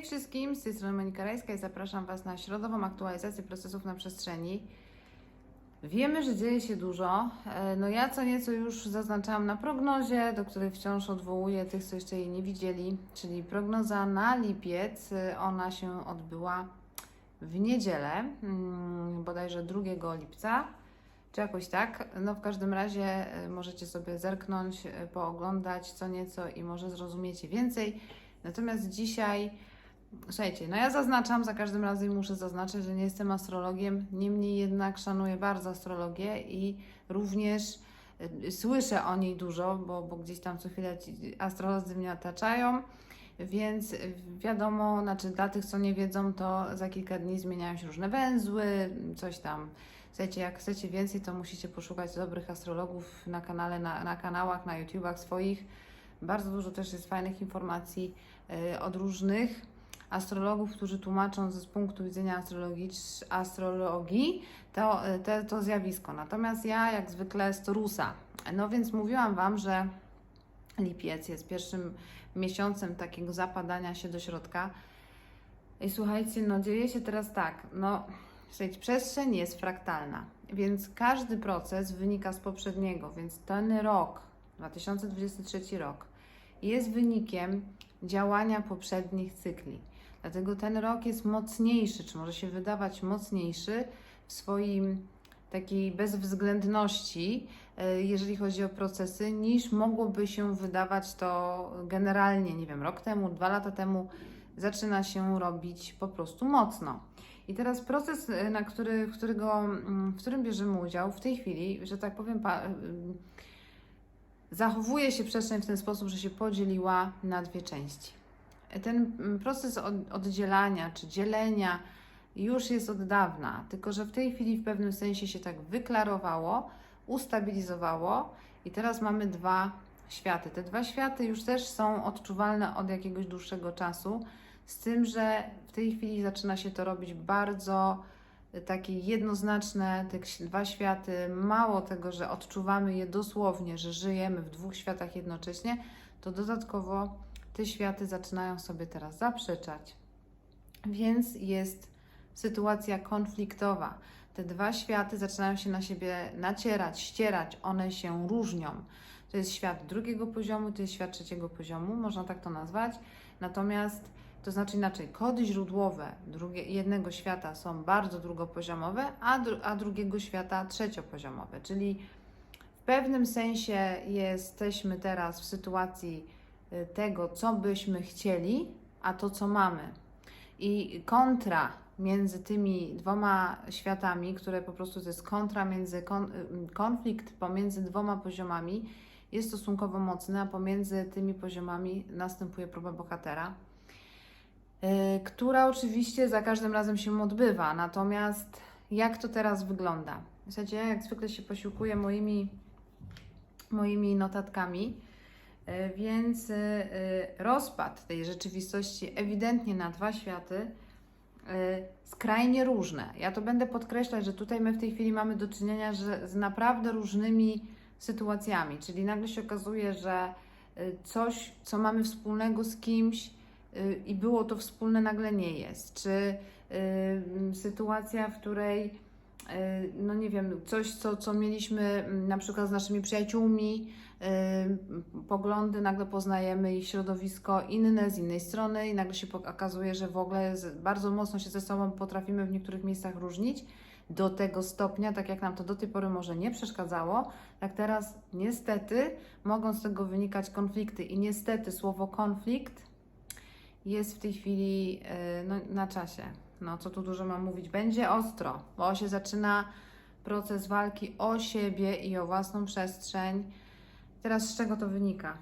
Hej wszystkim, z tej strony Monika Rajska i zapraszam Was na środową aktualizację procesów na przestrzeni. Wiemy, że dzieje się dużo. E, No ja co nieco już zaznaczałam na prognozie, do której wciąż odwołuję tych, co jeszcze jej nie widzieli, czyli prognoza na lipiec. E, Ona się odbyła w niedzielę, mm, bodajże 2 lipca, czy jakoś tak. No w każdym razie e, możecie sobie zerknąć, pooglądać co nieco i może zrozumiecie więcej. Natomiast dzisiaj, słuchajcie, no ja zaznaczam za każdym razem i muszę zaznaczyć, że nie jestem astrologiem, niemniej jednak szanuję bardzo astrologię i również y, słyszę o niej dużo, bo, bo gdzieś tam co chwilę astrolodzy mnie otaczają. Więc wiadomo, znaczy dla tych, co nie wiedzą, to za kilka dni zmieniają się różne węzły, coś tam. Słuchajcie, jak chcecie więcej, to musicie poszukać dobrych astrologów na kanale, na, na kanałach, na YouTubach swoich. Bardzo dużo też jest fajnych informacji y, od różnych astrologów, którzy tłumaczą z punktu widzenia astrologii, to, y, te, to zjawisko. Natomiast ja, jak zwykle, z Torusa. No więc mówiłam Wam, że lipiec jest pierwszym miesiącem takiego zapadania się do środka. I słuchajcie, no dzieje się teraz tak, no słuchajcie, przestrzeń jest fraktalna, więc każdy proces wynika z poprzedniego, więc ten rok, 2023 rok, jest wynikiem działania poprzednich cykli. Dlatego ten rok jest mocniejszy, czy może się wydawać mocniejszy w swoim takiej bezwzględności, e, jeżeli chodzi o procesy, niż mogłoby się wydawać to generalnie, nie wiem, rok temu, dwa lata temu zaczyna się robić po prostu mocno. I teraz proces, e, na który, którego, mm, w którym bierzemy udział w tej chwili, że tak powiem, pa, ym, zachowuje się przestrzeń w ten sposób, że się podzieliła na dwie części. Ten mm, proces od- oddzielania czy dzielenia już jest od dawna, tylko że w tej chwili w pewnym sensie się tak wyklarowało, ustabilizowało i teraz mamy dwa światy. Te dwa światy już też są odczuwalne od jakiegoś dłuższego czasu, z tym, że w tej chwili zaczyna się to robić bardzo y, takie jednoznaczne, te dwa światy. Mało tego, że odczuwamy je dosłownie, że żyjemy w dwóch światach jednocześnie, to dodatkowo te światy zaczynają sobie teraz zaprzeczać. Więc jest sytuacja konfliktowa. Te dwa światy zaczynają się na siebie nacierać, ścierać, one się różnią. To jest świat drugiego poziomu, to jest świat trzeciego poziomu, można tak to nazwać. Natomiast, to znaczy inaczej, kody źródłowe drugie, jednego świata są bardzo drugopoziomowe, a, dru, a drugiego świata trzeciopoziomowe. Czyli w pewnym sensie jesteśmy teraz w sytuacji tego, co byśmy chcieli, a to, co mamy. I kontra między tymi dwoma światami, które po prostu to jest kontra między kon, konflikt pomiędzy dwoma poziomami, jest stosunkowo mocny, a pomiędzy tymi poziomami następuje próba bohatera, y, która oczywiście za każdym razem się odbywa. Natomiast jak to teraz wygląda? W zasadzie ja jak zwykle się posiłkuję moimi, moimi notatkami. E, Więc y, y, rozpad tej rzeczywistości ewidentnie na dwa światy skrajnie różne. Ja to będę podkreślać, że tutaj my w tej chwili mamy do czynienia z naprawdę różnymi sytuacjami, czyli nagle się okazuje, że coś, co mamy wspólnego z kimś i było to wspólne, nagle nie jest. Czy sytuacja, w której no nie wiem, coś, co, co mieliśmy mm, na przykład z naszymi przyjaciółmi, y, poglądy, nagle poznajemy ich środowisko inne z innej strony i nagle się okazuje, że w ogóle bardzo mocno się ze sobą potrafimy w niektórych miejscach różnić do tego stopnia, tak jak nam to do tej pory może nie przeszkadzało, tak teraz niestety mogą z tego wynikać konflikty i niestety słowo konflikt jest w tej chwili y, no, na czasie. No, co tu dużo mam mówić? Będzie ostro, bo się zaczyna proces walki o siebie i o własną przestrzeń. Teraz z czego to wynika?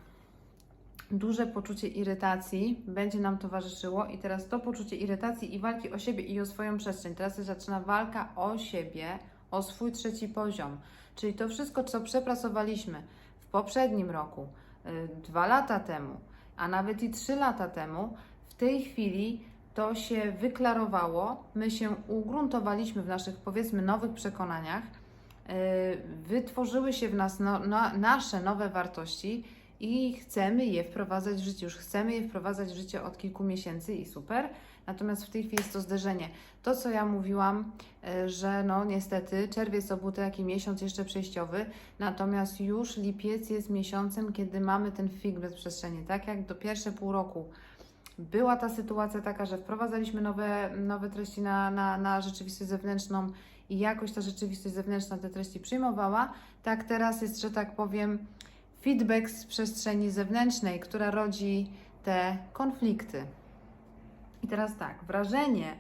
Duże poczucie irytacji będzie nam towarzyszyło, i teraz to poczucie irytacji i walki o siebie i o swoją przestrzeń. Teraz się zaczyna walka o siebie, o swój trzeci poziom. Czyli to wszystko, co przepracowaliśmy w poprzednim roku, y, dwa lata temu, a nawet i trzy lata temu, w tej chwili to się wyklarowało, my się ugruntowaliśmy w naszych, powiedzmy, nowych przekonaniach, yy, wytworzyły się w nas no, na, nasze nowe wartości i chcemy je wprowadzać w życie. Już chcemy je wprowadzać w życie od kilku miesięcy i super. Natomiast w tej chwili jest to zderzenie. To, co ja mówiłam, e, że no niestety czerwiec to był taki miesiąc jeszcze przejściowy, natomiast już lipiec jest miesiącem, kiedy mamy ten fig bez przestrzeni. Tak jak do pierwsze pół roku była ta sytuacja taka, że wprowadzaliśmy nowe, nowe treści na, na, na rzeczywistość zewnętrzną i jakoś ta rzeczywistość zewnętrzna te treści przyjmowała, tak teraz jest, że tak powiem, feedback z przestrzeni zewnętrznej, która rodzi te konflikty. I teraz tak, wrażenie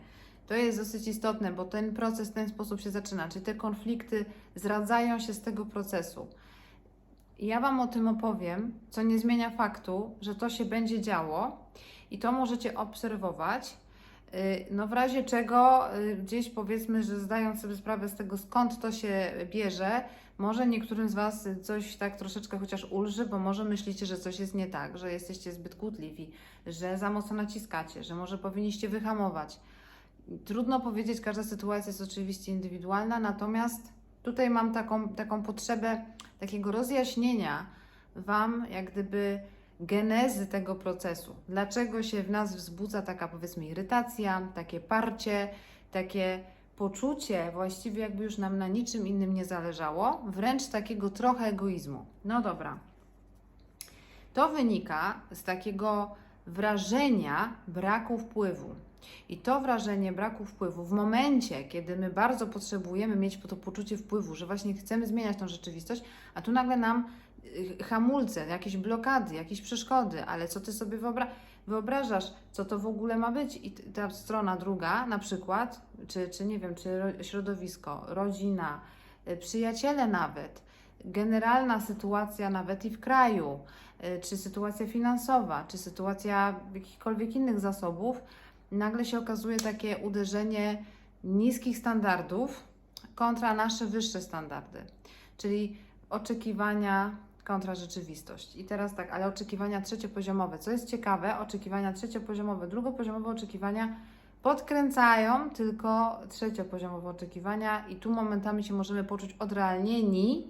to jest dosyć istotne, bo ten proces w ten sposób się zaczyna, czyli te konflikty zradzają się z tego procesu. Ja Wam o tym opowiem, co nie zmienia faktu, że to się będzie działo i to możecie obserwować. Yy, No w razie czego yy, gdzieś powiedzmy, że zdając sobie sprawę z tego, skąd to się bierze, może niektórym z Was coś tak troszeczkę chociaż ulży, bo może myślicie, że coś jest nie tak, że jesteście zbyt kłótliwi, że za mocno naciskacie, że może powinniście wyhamować. Trudno powiedzieć, każda sytuacja jest oczywiście indywidualna, natomiast tutaj mam taką, taką potrzebę takiego rozjaśnienia Wam, jak gdyby genezy tego procesu. Dlaczego się w nas wzbudza taka powiedzmy irytacja, takie parcie, takie poczucie, właściwie jakby już nam na niczym innym nie zależało, wręcz takiego trochę egoizmu. No dobra. To wynika z takiego wrażenia braku wpływu. I to wrażenie braku wpływu w momencie, kiedy my bardzo potrzebujemy mieć to poczucie wpływu, że właśnie chcemy zmieniać tą rzeczywistość, a tu nagle nam y, hamulce, jakieś blokady, jakieś przeszkody, ale co ty sobie wyobra wyobrażasz, co to w ogóle ma być? I ta strona druga, na przykład, czy, czy nie wiem, czy ro- środowisko, rodzina, y, przyjaciele nawet, generalna sytuacja nawet i w kraju, y, czy sytuacja finansowa, czy sytuacja jakichkolwiek innych zasobów, nagle się okazuje takie uderzenie niskich standardów kontra nasze wyższe standardy, czyli oczekiwania kontra rzeczywistość. I teraz tak, ale oczekiwania trzeciopoziomowe. Co jest ciekawe, oczekiwania trzeciopoziomowe, drugopoziomowe oczekiwania podkręcają tylko trzeciopoziomowe oczekiwania i tu momentami się możemy poczuć odrealnieni,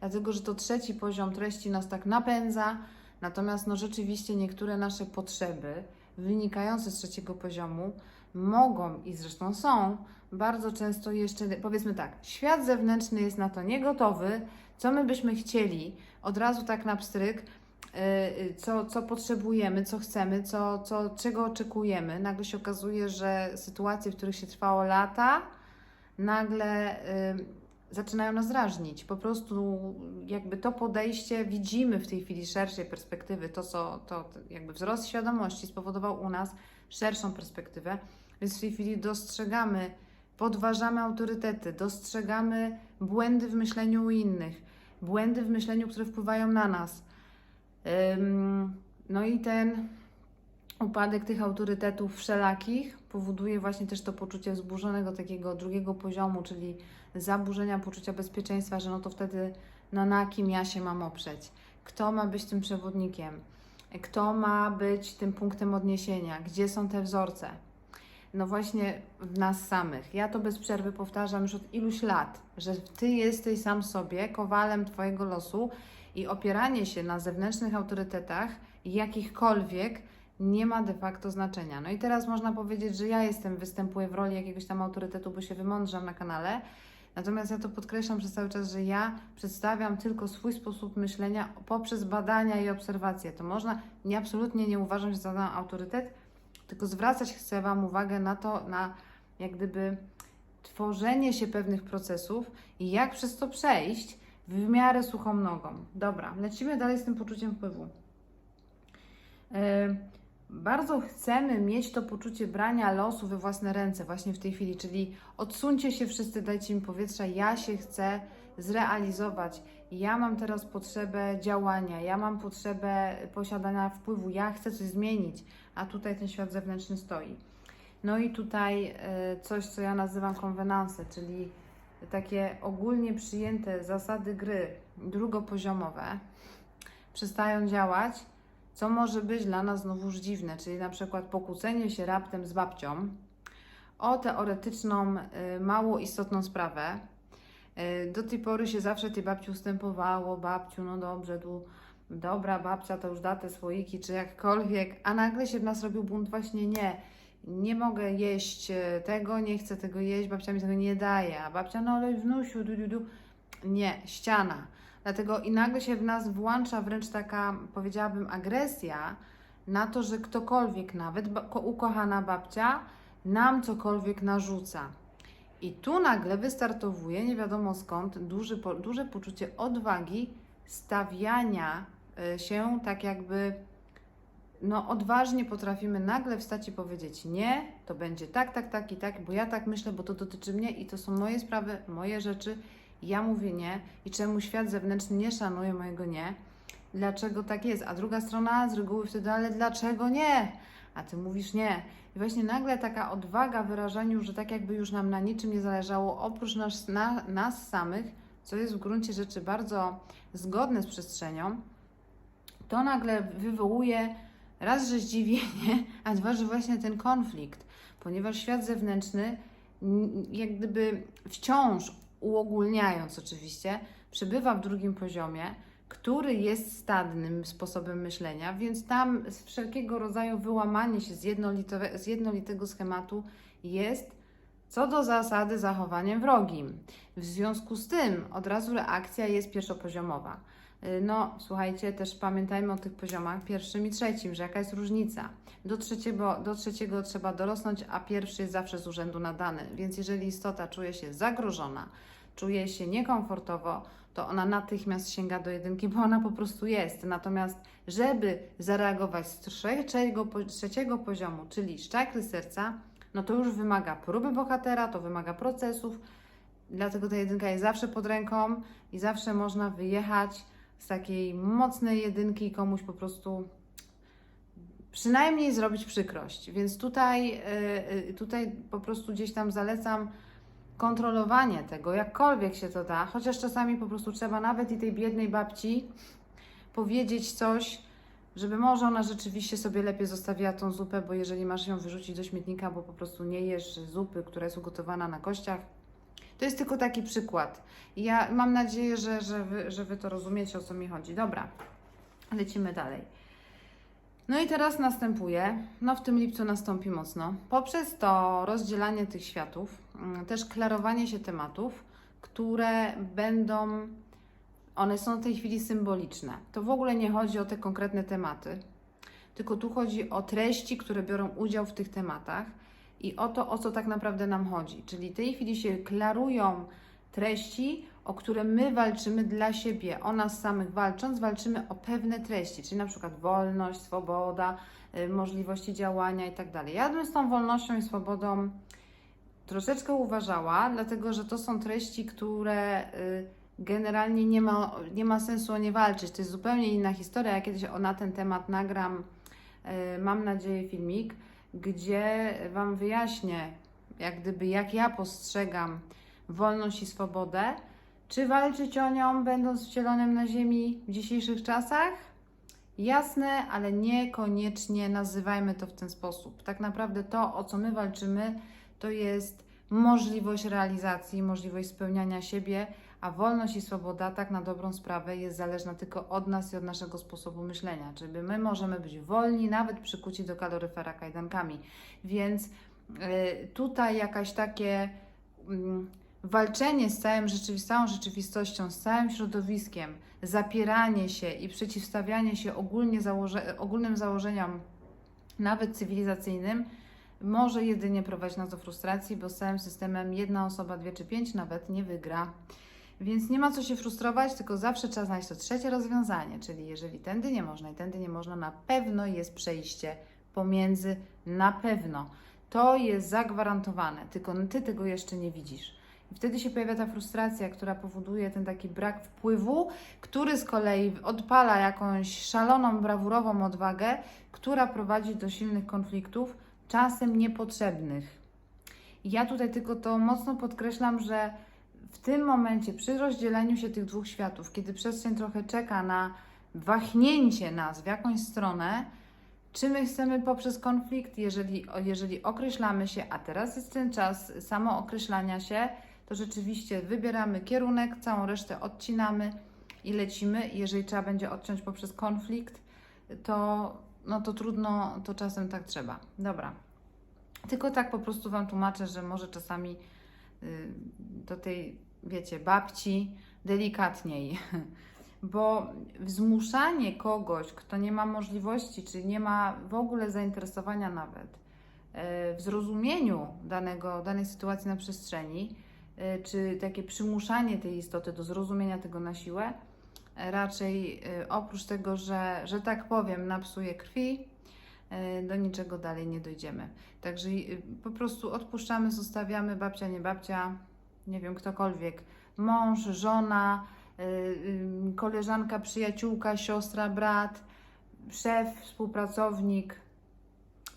dlatego że to trzeci poziom treści nas tak napędza, natomiast no rzeczywiście niektóre nasze potrzeby wynikające z trzeciego poziomu mogą i zresztą są bardzo często jeszcze, powiedzmy tak, świat zewnętrzny jest na to niegotowy, co my byśmy chcieli, od razu tak na pstryk, yy, co, co potrzebujemy, co chcemy, co, co, czego oczekujemy. Nagle się okazuje, że sytuacje, w których się trwało lata, nagle zaczynają nas drażnić. Po prostu jakby to podejście widzimy w tej chwili szerszej perspektywy, to co to jakby wzrost świadomości spowodował u nas szerszą perspektywę, więc w tej chwili dostrzegamy, podważamy autorytety, dostrzegamy błędy w myśleniu u innych, błędy w myśleniu, które wpływają na nas. No i ten upadek tych autorytetów wszelakich powoduje właśnie też to poczucie wzburzonego takiego drugiego poziomu, czyli zaburzenia poczucia bezpieczeństwa, że no to wtedy no na kim ja się mam oprzeć? Kto ma być tym przewodnikiem? Kto ma być tym punktem odniesienia? Gdzie są te wzorce? No właśnie w nas samych. Ja to bez przerwy powtarzam już od iluś lat, że Ty jesteś sam sobie kowalem Twojego losu i opieranie się na zewnętrznych autorytetach, jakichkolwiek, nie ma de facto znaczenia. No i teraz można powiedzieć, że ja jestem, występuję w roli jakiegoś tam autorytetu, bo się wymądrzam na kanale. Natomiast ja to podkreślam przez cały czas, że ja przedstawiam tylko swój sposób myślenia poprzez badania i obserwacje. To można, nie absolutnie nie uważam, że za autorytet, tylko zwracać chcę Wam uwagę na to, na jak gdyby tworzenie się pewnych procesów i jak przez to przejść w miarę suchą nogą. Dobra, lecimy dalej z tym poczuciem wpływu. Yy, bardzo chcemy mieć to poczucie brania losu we własne ręce właśnie w tej chwili, czyli odsuńcie się wszyscy, dajcie mi powietrza, ja się chcę zrealizować. Ja mam teraz potrzebę działania, ja mam potrzebę posiadania wpływu, ja chcę coś zmienić, a tutaj ten świat zewnętrzny stoi. No i tutaj e, coś, co ja nazywam konwenanse, czyli takie ogólnie przyjęte zasady gry drugopoziomowe przestają działać, co może być dla nas znowuż dziwne, czyli na przykład pokłócenie się raptem z babcią o teoretyczną, y, mało istotną sprawę. Y, Do tej pory się zawsze tej babci ustępowało, babciu, no dobrze, tu dobra, babcia to już da te słoiki, czy jakkolwiek, a nagle się w nas robił bunt, właśnie nie. Nie mogę jeść e, tego, nie chcę tego jeść, babcia mi tego nie daje, a babcia, no ale wnusiu, du, du, du. Nie, ściana. Dlatego i nagle się w nas włącza wręcz taka, powiedziałabym, agresja na to, że ktokolwiek, nawet ukochana babcia, nam cokolwiek narzuca. I tu nagle wystartowuje, nie wiadomo skąd, duży, po- duże poczucie odwagi stawiania y, się tak jakby, no odważnie potrafimy nagle wstać i powiedzieć nie, to będzie tak, tak, tak i tak, bo ja tak myślę, bo to dotyczy mnie i to są moje sprawy, moje rzeczy, ja mówię nie i czemu świat zewnętrzny nie szanuje mojego nie, dlaczego tak jest, a druga strona z reguły wtedy, ale dlaczego nie? A ty mówisz nie. I właśnie nagle taka odwaga w wyrażaniu, że tak jakby już nam na niczym nie zależało, oprócz nas, na, nas samych, co jest w gruncie rzeczy bardzo zgodne z przestrzenią, to nagle wywołuje raz, że zdziwienie, a dwa, że właśnie ten konflikt, ponieważ świat zewnętrzny, jak gdyby wciąż uogólniając oczywiście, przebywa w drugim poziomie, który jest stadnym sposobem myślenia, więc tam wszelkiego rodzaju wyłamanie się z, z jednolitego schematu jest co do zasady zachowaniem wrogim. W związku z tym od razu reakcja jest pierwszopoziomowa. Y, No, słuchajcie, też pamiętajmy o tych poziomach pierwszym i trzecim, że jaka jest różnica. Do trzeciego, do trzeciego trzeba dorosnąć, a pierwszy jest zawsze z urzędu nadany. Więc jeżeli istota czuje się zagrożona, czuje się niekomfortowo, to ona natychmiast sięga do jedynki, bo ona po prostu jest. Natomiast, żeby zareagować z trzeciego, trzeciego poziomu, czyli z czakry serca, no to już wymaga próby bohatera, to wymaga procesów, dlatego ta jedynka jest zawsze pod ręką i zawsze można wyjechać z takiej mocnej jedynki komuś po prostu przynajmniej zrobić przykrość. Więc tutaj, yy, yy, tutaj po prostu gdzieś tam zalecam kontrolowanie tego, jakkolwiek się to da, chociaż czasami po prostu trzeba nawet i tej biednej babci powiedzieć coś, żeby może ona rzeczywiście sobie lepiej zostawiła tą zupę, bo jeżeli masz ją wyrzucić do śmietnika, bo po prostu nie jesz zupy, która jest ugotowana na kościach, to jest tylko taki przykład. Ja mam nadzieję, że, że, wy, że Wy to rozumiecie, o co mi chodzi. Dobra, lecimy dalej. No i teraz następuje, no w tym lipcu nastąpi mocno, poprzez to rozdzielanie tych światów, mm, też klarowanie się tematów, które będą, one są w tej chwili symboliczne. To w ogóle nie chodzi o te konkretne tematy, tylko tu chodzi o treści, które biorą udział w tych tematach i o to, o co tak naprawdę nam chodzi. Czyli w tej chwili się klarują treści, o które my walczymy dla siebie, o nas samych walcząc, walczymy o pewne treści, czyli na przykład wolność, swoboda, y, możliwości działania i tak. Ja bym z tą wolnością i swobodą troszeczkę uważała, dlatego że to są treści, które y, generalnie nie ma, nie ma sensu o nie walczyć. To jest zupełnie inna historia. Ja kiedyś na ten temat nagram, y, mam nadzieję, filmik, gdzie Wam wyjaśnię, jak gdyby, jak ja postrzegam wolność i swobodę. Czy walczyć o nią, będąc wcielonym na Ziemi w dzisiejszych czasach? Jasne, ale niekoniecznie nazywajmy to w ten sposób. Tak naprawdę to, o co my walczymy, to jest możliwość realizacji, możliwość spełniania siebie, a wolność i swoboda, tak na dobrą sprawę, jest zależna tylko od nas i od naszego sposobu myślenia. Czyli my możemy być wolni, nawet przykuci do kaloryfera kajdankami. Więc y, tutaj jakaś takie. mm, walczenie z całym rzeczywi- całą rzeczywistością, z całym środowiskiem, zapieranie się i przeciwstawianie się ogólnie założe, ogólnym założeniom, nawet cywilizacyjnym, może jedynie prowadzić nas do frustracji, bo z całym systemem jedna osoba, dwie czy pięć nawet nie wygra. Więc nie ma co się frustrować, tylko zawsze trzeba znaleźć to trzecie rozwiązanie, czyli jeżeli tędy nie można i tędy nie można, na pewno jest przejście pomiędzy, na pewno. To jest zagwarantowane, tylko ty tego jeszcze nie widzisz. I wtedy się pojawia ta frustracja, która powoduje ten taki brak wpływu, który z kolei odpala jakąś szaloną, brawurową odwagę, która prowadzi do silnych konfliktów, czasem niepotrzebnych. I ja tutaj tylko to mocno podkreślam, że w tym momencie, przy rozdzieleniu się tych dwóch światów, kiedy przestrzeń trochę czeka na wahnięcie nas w jakąś stronę, czy my chcemy poprzez konflikt, jeżeli, jeżeli określamy się, a teraz jest ten czas samookreślania się, to rzeczywiście wybieramy kierunek, całą resztę odcinamy i lecimy. Jeżeli trzeba będzie odciąć poprzez konflikt, to, no to trudno, to czasem tak trzeba. Dobra. Tylko tak po prostu Wam tłumaczę, że może czasami do tej, wiecie, babci delikatniej. Bo zmuszanie kogoś, kto nie ma możliwości, czy nie ma w ogóle zainteresowania nawet e, w zrozumieniu danego, danej sytuacji na przestrzeni, e, czy takie przymuszanie tej istoty do zrozumienia tego na siłę, raczej oprócz tego, że, że tak powiem, napsuje krwi, do niczego dalej nie dojdziemy. Także y, po prostu odpuszczamy, zostawiamy babcia, nie babcia, nie wiem, ktokolwiek, mąż, żona, y, y, koleżanka, przyjaciółka, siostra, brat, szef, współpracownik,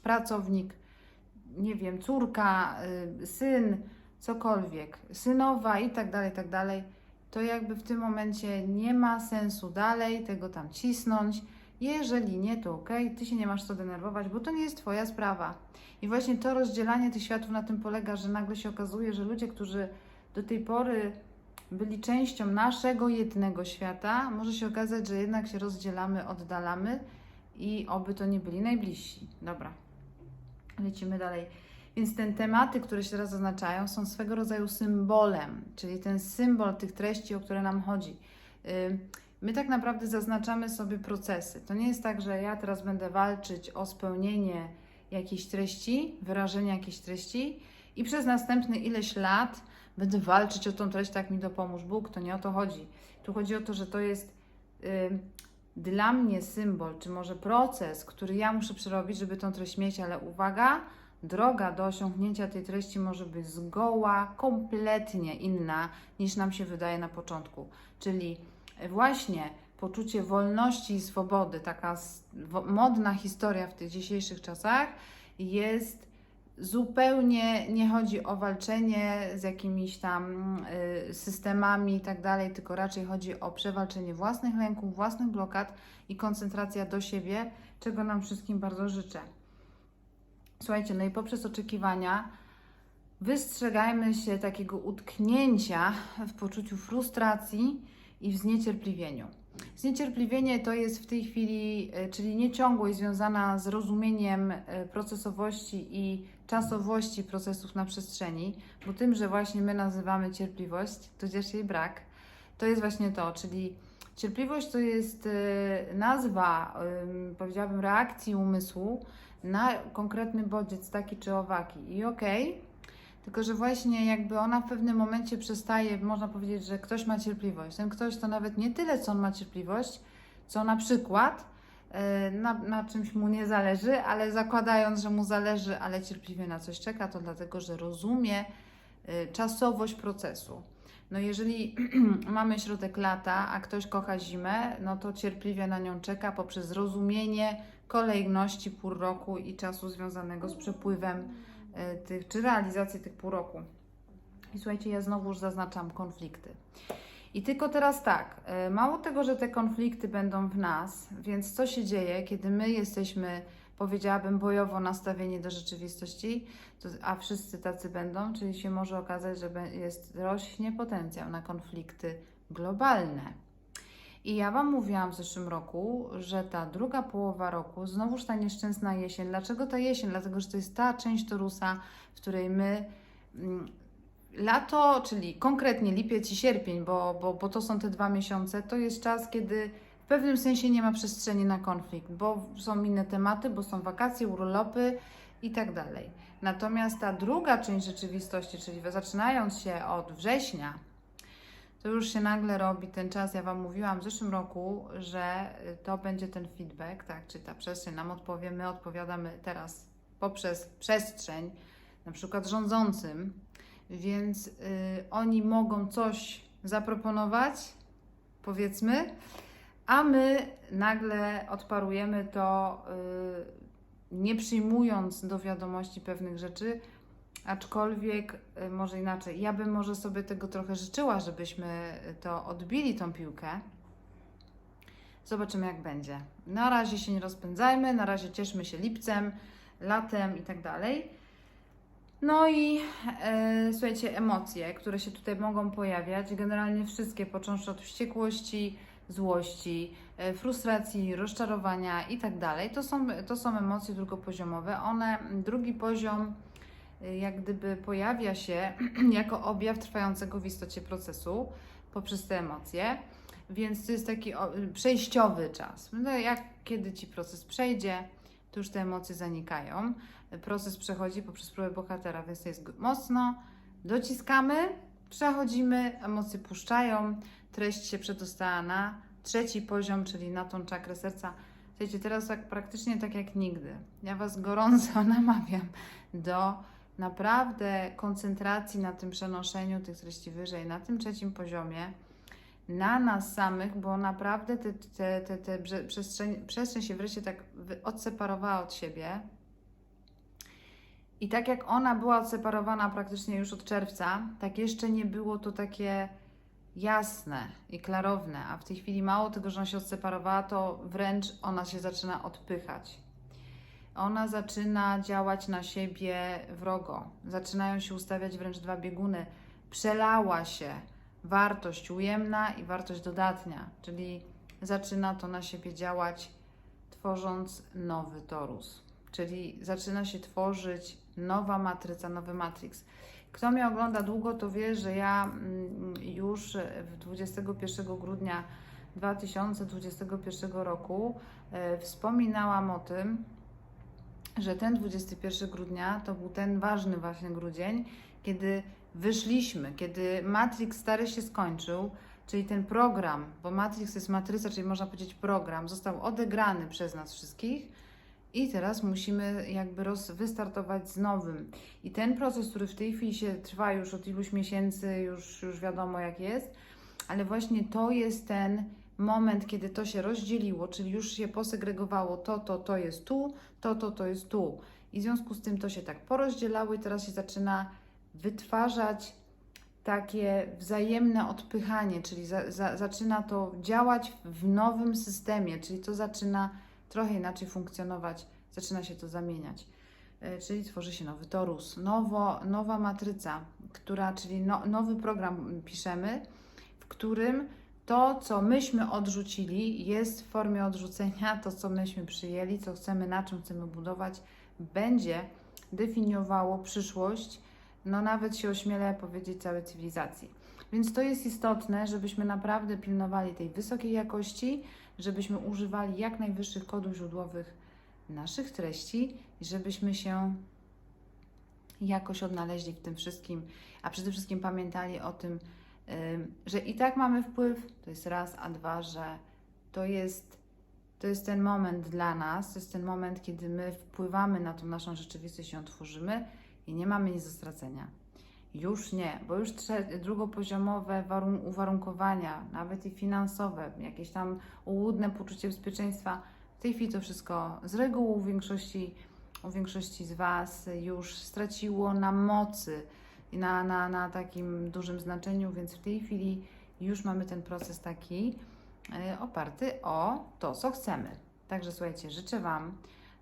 pracownik, nie wiem, córka, syn, cokolwiek, synowa i tak dalej, tak dalej, to jakby w tym momencie nie ma sensu dalej tego tam cisnąć. Jeżeli nie, to ok, ty się nie masz co denerwować, bo to nie jest Twoja sprawa. I właśnie to rozdzielanie tych światów na tym polega, że nagle się okazuje, że ludzie, którzy do tej pory byli częścią naszego jednego świata, może się okazać, że jednak się rozdzielamy, oddalamy i oby to nie byli najbliżsi. Dobra, lecimy dalej. Więc te tematy, które się teraz zaznaczają, są swego rodzaju symbolem, czyli ten symbol tych treści, o które nam chodzi. Ym, My tak naprawdę zaznaczamy sobie procesy. To nie jest tak, że ja teraz będę walczyć o spełnienie jakiejś treści, wyrażenie jakiejś treści i przez następne ileś lat będę walczyć o tą treść, tak mi dopomóż Bóg. To nie o to chodzi. Tu chodzi o to, że to jest ym, dla mnie symbol, czy może proces, który ja muszę przerobić, żeby tą treść mieć, ale uwaga, droga do osiągnięcia tej treści może być zgoła kompletnie inna niż nam się wydaje na początku. Czyli właśnie poczucie wolności i swobody, taka modna historia w tych dzisiejszych czasach jest zupełnie nie chodzi o walczenie z jakimiś tam y, systemami i tak dalej, tylko raczej chodzi o przewalczenie własnych lęków, własnych blokad i koncentracja do siebie, czego nam wszystkim bardzo życzę. Słuchajcie, no i poprzez oczekiwania wystrzegajmy się takiego utknięcia w poczuciu frustracji i w zniecierpliwieniu. Zniecierpliwienie to jest w tej chwili, e, czyli nieciągłość związana z rozumieniem e, procesowości i czasowości procesów na przestrzeni, bo tym, że właśnie my nazywamy cierpliwość, tudzież jej brak, to jest właśnie to, czyli cierpliwość to jest e, nazwa, powiedziałabym, reakcji umysłu na konkretny bodziec taki czy owaki. I okej, tylko że właśnie jakby ona w pewnym momencie przestaje, można powiedzieć, że ktoś ma cierpliwość. Ten ktoś to nawet nie tyle, co on ma cierpliwość, co na przykład e, na, na czymś mu nie zależy, ale zakładając, że mu zależy, ale cierpliwie na coś czeka, to dlatego, że rozumie e, czasowość procesu. No jeżeli mamy środek lata, a ktoś kocha zimę, no to cierpliwie na nią czeka poprzez rozumienie kolejności pór roku i czasu związanego z przepływem tych, czy realizację tych pół roku. I słuchajcie, ja znowuż zaznaczam konflikty. I tylko teraz tak, e, mało tego, że te konflikty będą w nas, więc co się dzieje, kiedy my jesteśmy, powiedziałabym, bojowo nastawieni do rzeczywistości, to, a wszyscy tacy będą, czyli się może okazać, że jest, rośnie potencjał na konflikty globalne. I ja Wam mówiłam w zeszłym roku, że ta druga połowa roku, znowuż ta nieszczęsna jesień. Dlaczego ta jesień? Dlatego, że to jest ta część Torusa, w której my mm, lato, czyli konkretnie lipiec i sierpień, bo, bo, bo to są te dwa miesiące, to jest czas, kiedy w pewnym sensie nie ma przestrzeni na konflikt, bo są inne tematy, bo są wakacje, urlopy i tak dalej. Natomiast ta druga część rzeczywistości, czyli zaczynając się od września, to już się nagle robi ten czas. Ja Wam mówiłam w zeszłym roku, że y, to będzie ten feedback, tak, czy ta przestrzeń nam odpowie, my odpowiadamy teraz poprzez przestrzeń, na przykład rządzącym, więc y, oni mogą coś zaproponować, powiedzmy, a my nagle odparujemy to, y, nie przyjmując do wiadomości pewnych rzeczy, aczkolwiek y, może inaczej. Ja bym może sobie tego trochę życzyła, żebyśmy to odbili tą piłkę. Zobaczymy, jak będzie. Na razie się nie rozpędzajmy, na razie cieszmy się lipcem, latem i tak dalej. No i e, słuchajcie, emocje, które się tutaj mogą pojawiać, generalnie wszystkie, począwszy od wściekłości, złości, e, frustracji, rozczarowania i tak dalej. To są, to są emocje drugopoziomowe. One, drugi poziom, jak gdyby pojawia się jako objaw trwającego w istocie procesu poprzez te emocje. Więc to jest taki przejściowy czas. No jak kiedy ci proces przejdzie, to już te emocje zanikają. Proces przechodzi poprzez próbę bohatera, więc to jest mocno. Dociskamy, przechodzimy, emocje puszczają, treść się przedostała na trzeci poziom, czyli na tą czakrę serca. Słuchajcie, teraz tak praktycznie tak jak nigdy. Ja Was gorąco namawiam do naprawdę koncentracji na tym przenoszeniu tych treści wyżej, na tym trzecim poziomie, na nas samych, bo naprawdę te, te, te, te przestrzeń, przestrzeń się wreszcie tak odseparowała od siebie. I tak jak ona była odseparowana praktycznie już od czerwca, tak jeszcze nie było to takie jasne i klarowne, a w tej chwili mało tego, że ona się odseparowała, to wręcz ona się zaczyna odpychać. Ona zaczyna działać na siebie wrogo. Zaczynają się ustawiać wręcz dwa bieguny. Przelała się wartość ujemna i wartość dodatnia, czyli zaczyna to na siebie działać, tworząc nowy torus. Czyli zaczyna się tworzyć nowa matryca, nowy matrix. Kto mnie ogląda długo, to wie, że ja mm, już w 21 grudnia 2021 roku e, wspominałam o tym, że ten 21 grudnia to był ten ważny właśnie grudzień, kiedy wyszliśmy, kiedy Matrix stary się skończył, czyli ten program, bo Matrix jest matryca, czyli można powiedzieć program, został odegrany przez nas wszystkich i teraz musimy jakby roz, wystartować z nowym. I ten proces, który w tej chwili się trwa już od iluś miesięcy, już, już wiadomo jak jest, ale właśnie to jest ten moment, kiedy to się rozdzieliło, czyli już się posegregowało to, to, to jest tu, to, to, to jest tu. I w związku z tym to się tak porozdzielało i teraz się zaczyna wytwarzać takie wzajemne odpychanie, czyli za, za, zaczyna to działać w nowym systemie, czyli to zaczyna trochę inaczej funkcjonować, zaczyna się to zamieniać. E, Czyli tworzy się nowy torus, nowo, nowa matryca, która, czyli no, nowy program piszemy, w którym to, co myśmy odrzucili, jest w formie odrzucenia, to, co myśmy przyjęli, co chcemy, na czym chcemy budować, będzie definiowało przyszłość, no nawet się ośmielę powiedzieć, całej cywilizacji. Więc to jest istotne, żebyśmy naprawdę pilnowali tej wysokiej jakości, żebyśmy używali jak najwyższych kodów źródłowych naszych treści i żebyśmy się jakoś odnaleźli w tym wszystkim, a przede wszystkim pamiętali o tym, ym, że i tak mamy wpływ, to jest raz, a dwa, że to jest, to jest ten moment dla nas, to jest ten moment, kiedy my wpływamy na tą naszą rzeczywistość i ją tworzymy i nie mamy nic do stracenia. Już nie, bo już drugopoziomowe warun- uwarunkowania, nawet i finansowe, jakieś tam ułudne poczucie bezpieczeństwa, w tej chwili to wszystko z reguły u większości, u większości z Was już straciło na mocy na, na, na takim dużym znaczeniu, więc w tej chwili już mamy ten proces taki e, oparty o to, co chcemy. Także słuchajcie, życzę Wam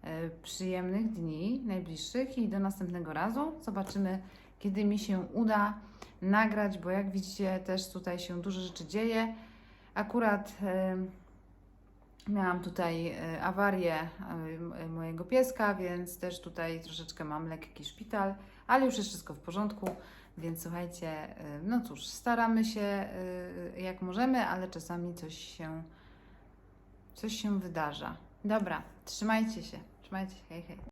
e, przyjemnych dni najbliższych i do następnego razu. Zobaczymy, kiedy mi się uda nagrać, bo jak widzicie, też tutaj się dużo rzeczy dzieje. Akurat e, miałam tutaj awarię mojego pieska, więc też tutaj troszeczkę mam lekki szpital, ale już jest wszystko w porządku. Więc słuchajcie, e, no cóż, staramy się e, jak możemy, ale czasami coś się, coś się wydarza. Dobra, trzymajcie się, trzymajcie się, hej, hej.